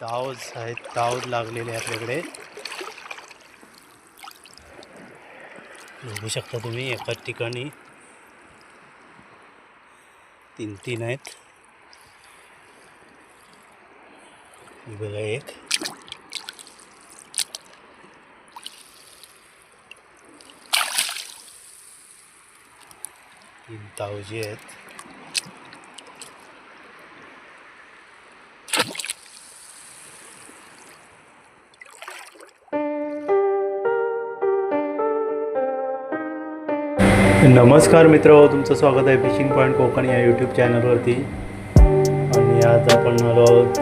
तावज आहेत तावज लागलेले आपल्याकडे. बघू शकता तुम्ही, एकाच ठिकाणी तीन तीन ही बघा एक. तीन तावजी आहेत नमस्कार मित्र तुमचं स्वागत आहे फिशिंग पॉईंट कोकण या यूट्यूब चॅनलवरती आणि आज आपण आलो आहोत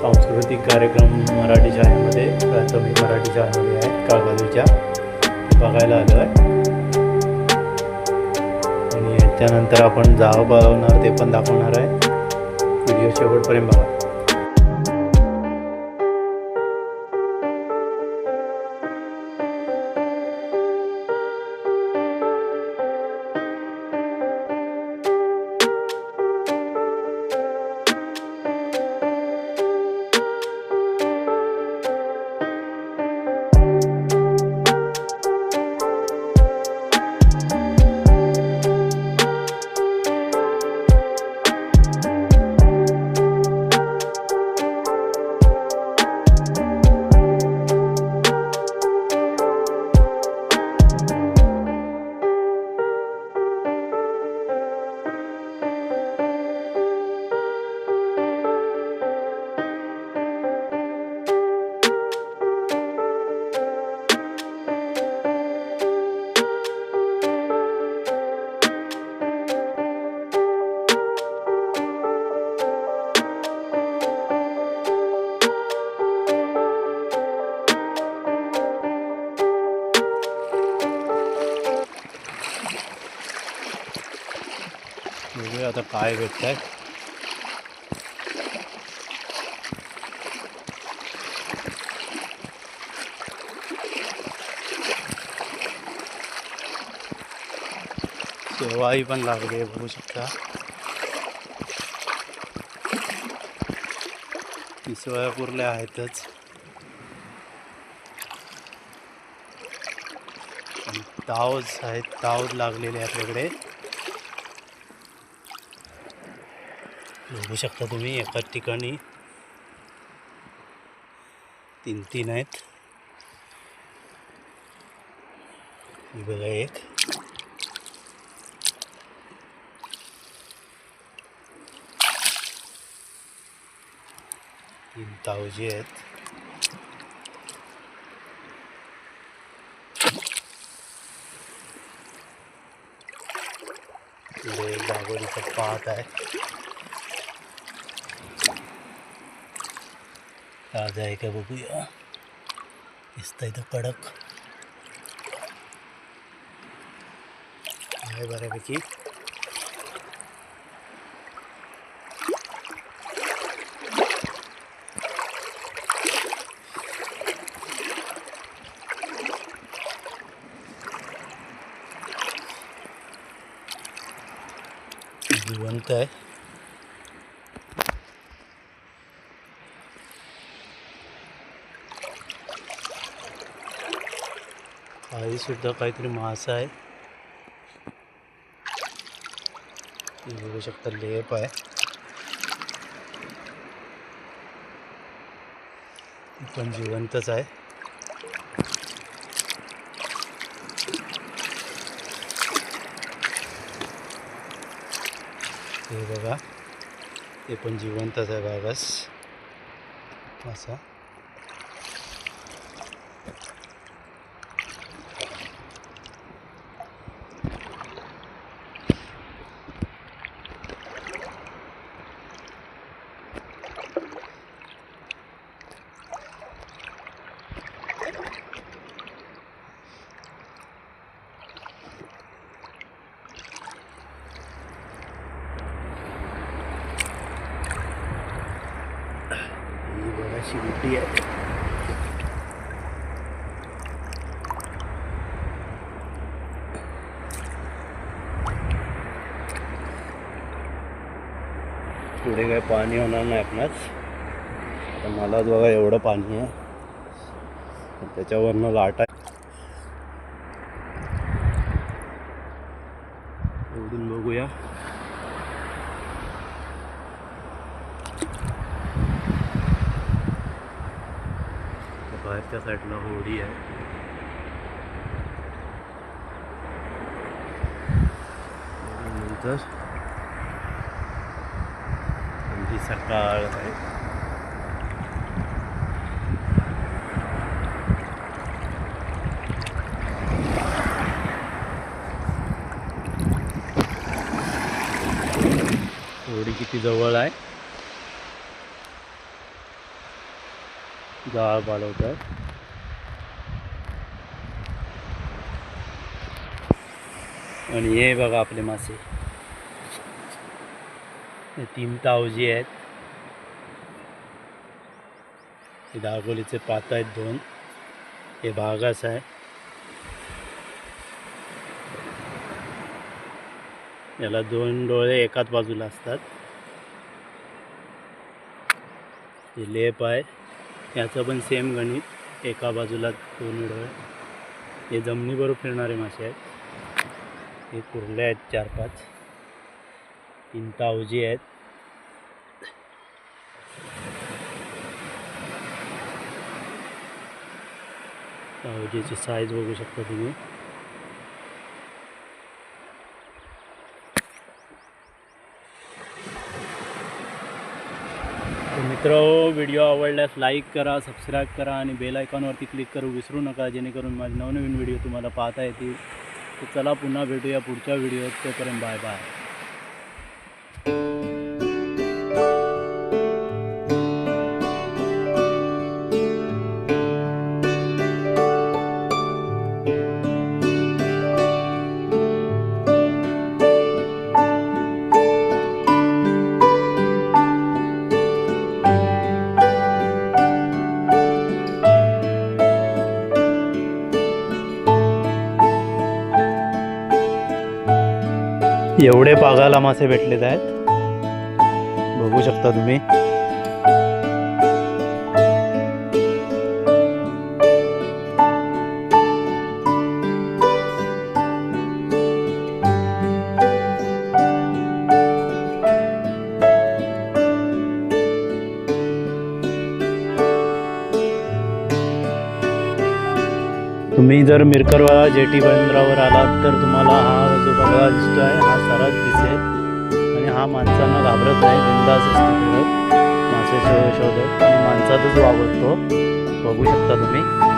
सांस्कृतिक कार्यक्रम मराठी शाळेमध्ये प्राथमिक मराठी शाळेमध्ये आहे कागदीच्या. बघायला आलो आहे आणि त्यानंतर आपण जाव बनवणार ते पण दाखवणार आहे. व्हिडिओ शेवटपर्यंत बघा. बघूया आता काय भेटत आहे शेवाई पण लागली आहे बघू शकता. पिसवया पुरल्या आहेतच. तावज आहेत तावज लागलेले आहे आपल्याकडे. बघू शकता तुम्ही. एकाच ठिकाणी तीन तीन ही बघा एक. तीन तावजी आहेत. पुढे बागोलीचा पाट ताज़ा आहे का बघूया दिसतं इथं कडक। आहे बऱ्यापैकी जिवंत आहे खाली सुद्धा काहीतरी मासा तुम्ही बघू शकता लेप आहे पण जिवंतच आहे हे बघा बागस मासा ही बघा शिंपी आहे पुढे काय पाणी होणार नाही आता मलाच बघा एवढं पाणी लाटा एवढून बघूया बाहेरच्या साईडला होडी आहे नंतर थंडी सकाळ आहे होडी किती जवळ आहे? जाळ पालवतात आणि हे बघा आपले मासे हे तीन तावजी आहेत हे दागोलीचे पात आहेत दोन हे भागास आहे याला दोन डोळे एकाच बाजूला असतात हे लेप आहे याचं पण सेम गणित. एका बाजूला दोन डोळे हे जमिनीबरोबर फिरणारे मासे आहेत. हे कुर्ले आहेत चार पाच. तीन तावजी आहेत. तावजीची साईज बघू शकता तुम्ही. मित्र व्हिडिओ आवडल्यास लाईक करा सबस्क्राईब करा आणि बेल आयकॉनवरती क्लिक करू. विसरू नका जेणेकरून माझे नवनवीन व्हिडिओ तुम्हाला पाहता येतील. तर चला पुन्हा भेटूया पुढच्या व्हिडिओत तोपर्यंत बाय बाय एवढे पागाला मासे भेटलेत आहेत. बघू शकता तुम्ही. तुम्ही जर मिरकरवा जेटी बंदरावर आलात तर तुम्हाला हा जो बघा दिसतो आहे हा सरस दिसेल आणि हा माणसांना घाबरत नाही बिंदास असतो फिरत मासे शोधत आणि माणसातच वावरतो बघू शकता तुम्ही.